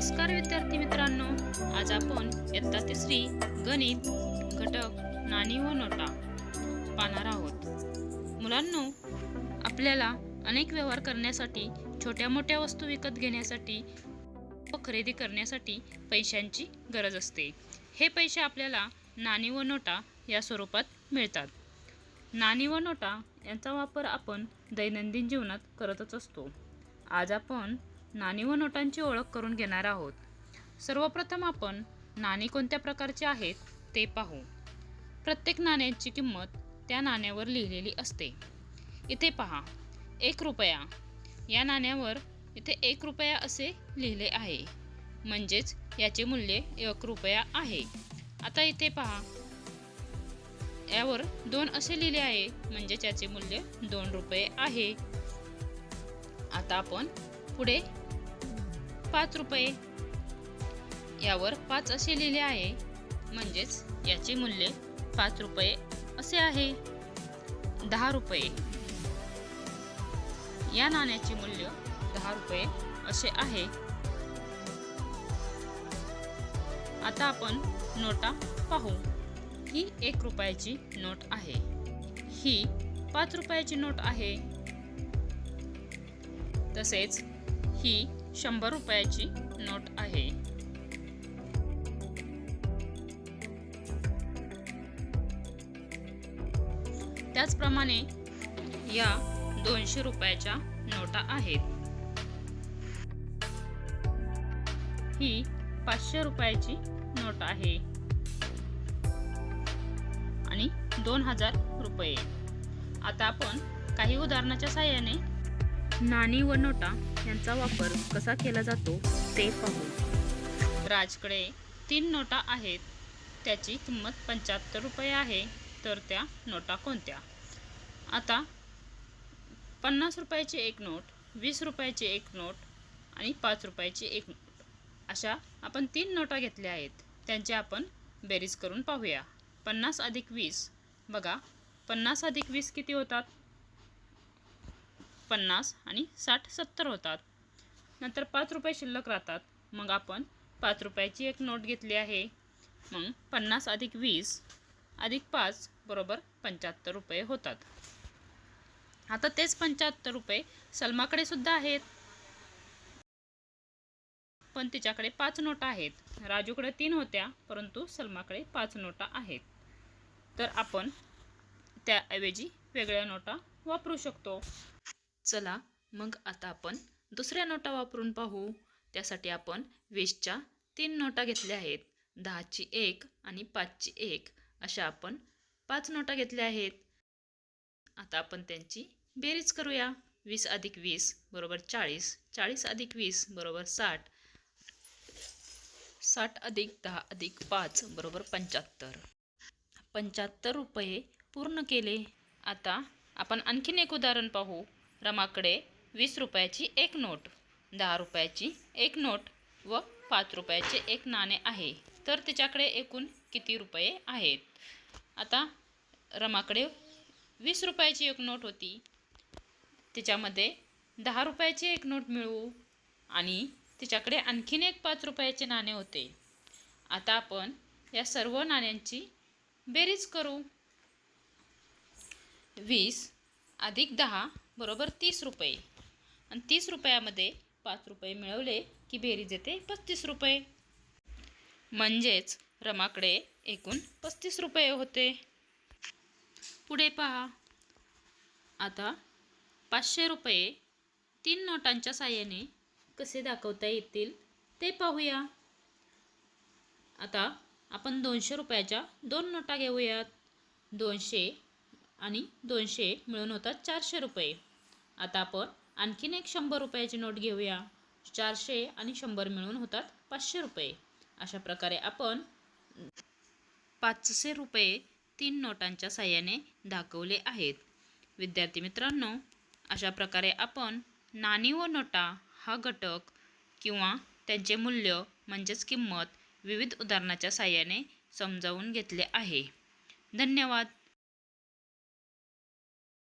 नमस्कार विद्यार्थी मित्रांनो आज आपण इयत्ता तिसरी गणित घटक नाणी व नोटा पाहणार आहोत. मुलांनो आपल्याला अनेक व्यवहार करण्यासाठी छोट्या मोठ्या वस्तू विकत घेण्यासाठी व खरेदी करण्यासाठी पैशांची गरज असते. हे पैसे आपल्याला नाणी व नोटा या स्वरूपात मिळतात. नाणी व नोटा यांचा वापर आपण दैनंदिन जीवनात करतच असतो. आज आपण नाणी व नोटांची ओळख करून घेणार आहोत. सर्वप्रथम आपण नाणी कोणत्या प्रकारची आहेत ते पाहू. प्रत्येक नाण्याची किंमत त्या नाण्यावर लिहिलेली असते. इथे पहा एक रुपया. या नाण्यावर इथे एक रुपया असे लिहिले आहे. म्हणजेच याचे मूल्य एक रुपया आहे. आता इथे पहा. यावर दोन असे लिहिले आहे म्हणजेच याचे मूल्य दोन रुपये आहे. आता आपण पुढे पाच रुपये. यावर पाच असे लिहिले आहे. म्हणजेच याचे मूल्य पाच रुपये असे आहे. दहा रुपये. या नाण्याचे मूल्य दहा रुपये असे आहे. आता आपण नोटा पाहू. ही एक रुपयाची नोट आहे. ही पाच रुपयाची नोट आहे. तसेच ही शंभर रुपयाची नोट आहे. त्याचप्रमाणे या दोनशे रुपयाच्या नोटा आहेत. ही पाचशे रुपयाची नोट आहे. आणि दोन हजार रुपये. आता आपण काही उदाहरणाच्या साह्याने नाणी व नोटा यांचा वापर कसा केला जातो ते पाहू. राजकडे तीन नोटा आहेत. त्याची किंमत पंच्याहत्तर रुपये आहे. तर त्या नोटा कोणत्या? आता पन्नास रुपयाची एक नोट वीस रुपयाची एक नोट आणि पाच रुपयाची एक नोट. अशा आपण तीन नोटा घेतल्या आहेत. त्यांची आपण बेरीज करून पाहूया. पन्नास अधिक वीस. बघा पन्नास अधिक वीस किती होतात? पन्नास आणि साठ सत्तर होतात. नंतर पाच रुपये शिल्लक राहतात. मग आपण पाच रुपयाची एक नोट घेतली आहे. मग पन्नास अधिक वीस अधिक पाच बरोबर पंच्याहत्तर रुपये होतात. आता तेच पंच्याहत्तर रुपये सलमाकडे सुद्धा आहेत. पण तिच्याकडे पाच नोटा आहेत. राजूकडे तीन होत्या परंतु सलमाकडे पाच नोटा आहेत. तर आपण त्याऐवजी वेगळ्या नोटा वापरू शकतो. चला मग आता आपण दुसऱ्या नोटा वापरून पाहू. त्यासाठी आपण वीसच्या तीन नोटा घेतल्या आहेत. दहाची एक आणि पाचची एक. अशा आपण पाच नोटा घेतल्या आहेत. आता आपण त्यांची बेरीज करूया. वीस अधिक वीस बरोबर चाळीस. चाळीस अधिक वीस बरोबर साठ. साठ अधिक दहा अधिक पाच बरोबर पंच्याहत्तर. पंच्याहत्तर रुपये पूर्ण केले. आता आपण आणखीन एक उदाहरण पाहू. रमाकडे वीस रुपयाची एक नोट दहा रुपयाची एक नोट व पाच रुपयाचे एक नाणे आहे. तर तिच्याकडे एकूण किती रुपये आहेत? आता रमाकडे वीस रुपयाची एक नोट होती. तिच्यामध्ये दहा रुपयाची एक नोट मिळवू आणि तिच्याकडे आणखीन एक पाच रुपयाचे नाणे होते. आता आपण या सर्व नाण्यांची बेरीज करू. वीस अधिक दहा बरोबर तीस रुपये. आणि तीस रुपयामध्ये पाच रुपये मिळवले की बेरीज येते पस्तीस रुपये. म्हणजेच रमाकडे एकूण पस्तीस रुपये होते. पुढे पहा. आता पाचशे रुपये तीन नोटांच्या साह्याने कसे दाखवता येतील ते पाहूया. आता आपण दोनशे रुपयाच्या दोन नोटा घेऊयात. दोनशे आणि दोनशे मिळून होतात चारशे रुपये. आता आपण आणखीन एक शंभर रुपयाची नोट घेऊया. चारशे आणि शंभर मिळून होतात पाचशे रुपये. अशा प्रकारे आपण पाचशे रुपये तीन नोटांच्या साह्याने दाखवले आहेत. विद्यार्थी मित्रांनो अशा प्रकारे आपण नाणी व नोटा हा घटक किंवा त्यांचे मूल्य म्हणजेच किंमत विविध उदाहरणाच्या साह्याने समजावून घेतले आहे. धन्यवाद.